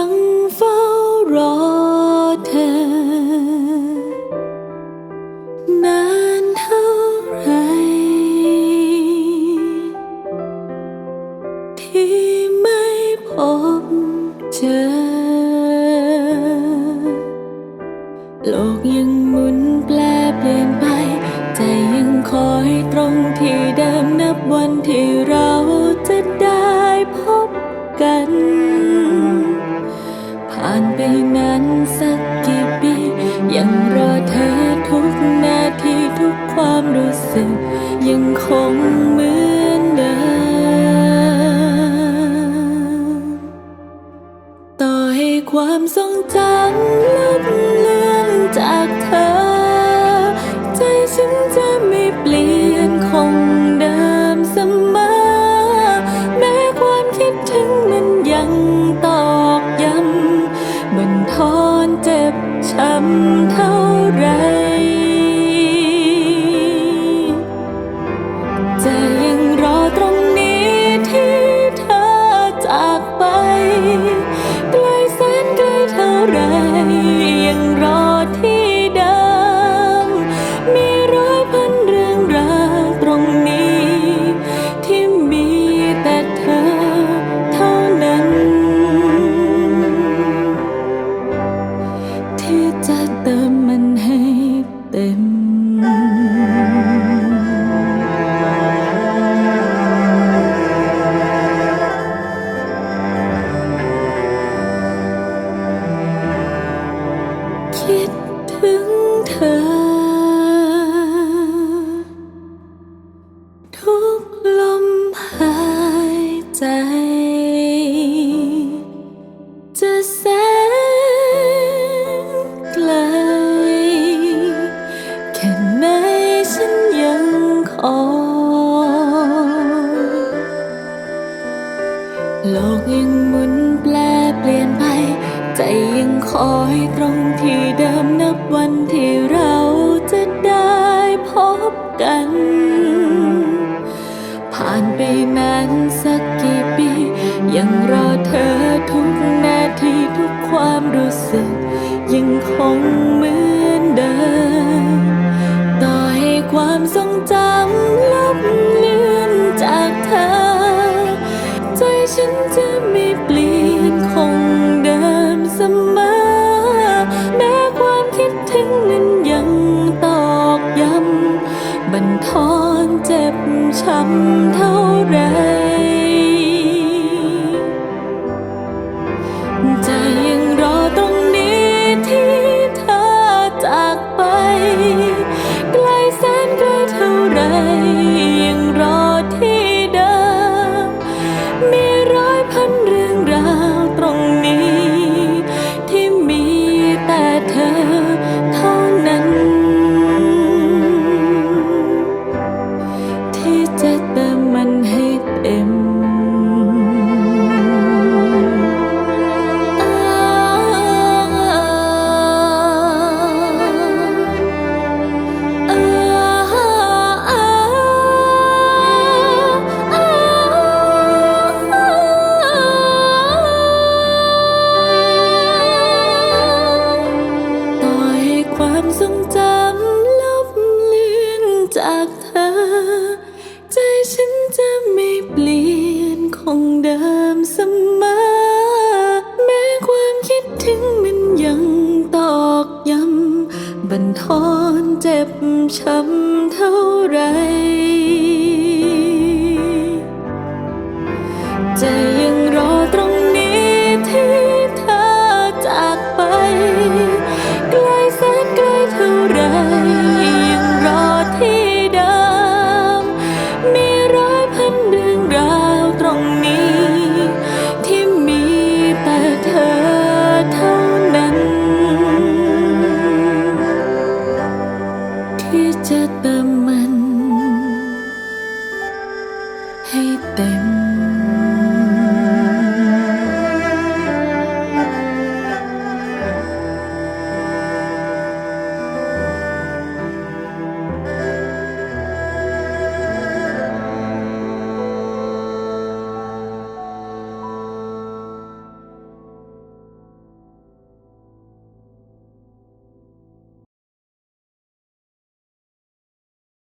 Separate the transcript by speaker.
Speaker 1: ยังเฝ้ารอเธอนานเท่าไร ที่ไม่พบเจอ โลกยังหมุนแปลเปลี่ยนไป ใจยังคอยตรงที่เดิมนับวันที่เราจะได้พบกันานไปนั้นสักกี่ปี ยังรอเธอทุกนาทีทุกความรู้สึก ยังคงเหมือนเดิม ต่อให้ความทรงจำลบเลือนจากเธอ อ ทุกลมหายใจ ธอทุกนาทีทุกความรู้สึก ยังคงเหมือนเดิม ต่อให้ความทรงจำลบเลือนจากเธอ ใจฉันจะไม่เปลี่ยนคงเดิมเสมอ แม้ความคิดถึงนั้นยังตอกย้ำบันทอนเจ็บช้ำเท่า ใจฉันจะไม่เปลี่ยนคงเดิมเสมอ แม้ความคิดถึงมันยังตอกย้ำบันทอนเจ็บช้ำเท่าไรใจ ที่จะเติมมัน